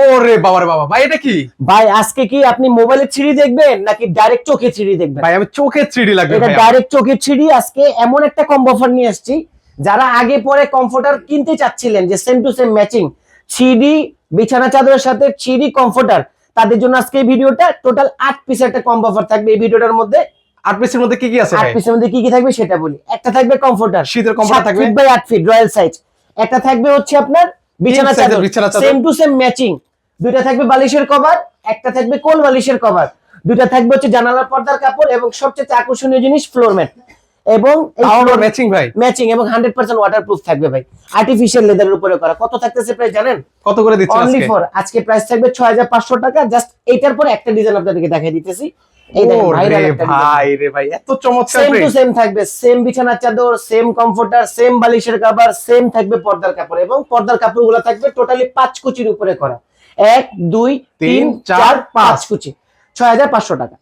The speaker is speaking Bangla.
ওরে বাবা রে বাবা। ভাই এটা কি? ভাই আজকে কি আপনি মোবাইলে থ্রি দেখবেন নাকি ডাইরেক্ট চোখে থ্রি দেখবেন? ভাই আমি চোখে থ্রিডি লাগবে এটা ডাইরেক্ট চোখের ছিড়ি আজকে এমন একটা কম্বো অফার নিয়ে আসছি যারা আগে পরে কমফোর্টার কিনতে চাচ্ছিলেন যে সেম টু সেম ম্যাচিং ছিডি বিছানা চাদরের সাথে ছিডি কমফোর্টার তাদের জন্য আজকে এই ভিডিওটা টোটাল আট পিস একটা কম্বো অফার থাকবে। এই ভিডিওটার মধ্যে আট পিসের মধ্যে কি কি আছে আট পিসের মধ্যে কি কি থাকবে সেটা বলি। একটা থাকবে কমফোর্টার শীতের comforter থাকবে? বাই আট ফিট রয়্যাল সাইজ একটা থাকবে হচ্ছে আপনার বিছানা চাদর। সেম টু সেম ম্যাচিং দুইটা থাকবে বালিশের কভার একটা থাকবে কোল বালিশের কভার। দুইটা থাকবে হচ্ছে জানালার পর্দার কাপড় এবং সবচেয়ে আকর্ষণীয় জিনিস ফ্লোর ম্যাট এবং ম্যাচিং ভাই। ম্যাচিং এবং হান্ড্রেড পার্সেন্ট ওয়াটারপ্রুফ থাকবে ভাই। আর্টিফিশিয়াল লেদারের উপরে করা। কত থাকতেছে প্রাইস জানেন? কত করে দিচ্ছেন অনলি ফর আজকে প্রাইস থাকবে ছয় হাজার পাঁচশো টাকা। জাস্ট এইটার পর একটা ডিজাইন আপনাদেরকে দেখাই দিতেছি। এই দেখেন ওরে ভাইরাল একটা ভাই রে ভাই এত চমৎকার সেম টু সেম থাকবে। সেম বিছানার চাদর সেম কমফোর্টার সেম বালিশের কাভার সেম থাকবে পর্দার কাপড়। এবং পর্দার কাপড়গুলো থাকবে টোটালি পাঁচ কুচির উপরে করা। এক দুই তিন চার, পাঁচ। কুচি। ছয় হাজার পাঁচশো টাকা।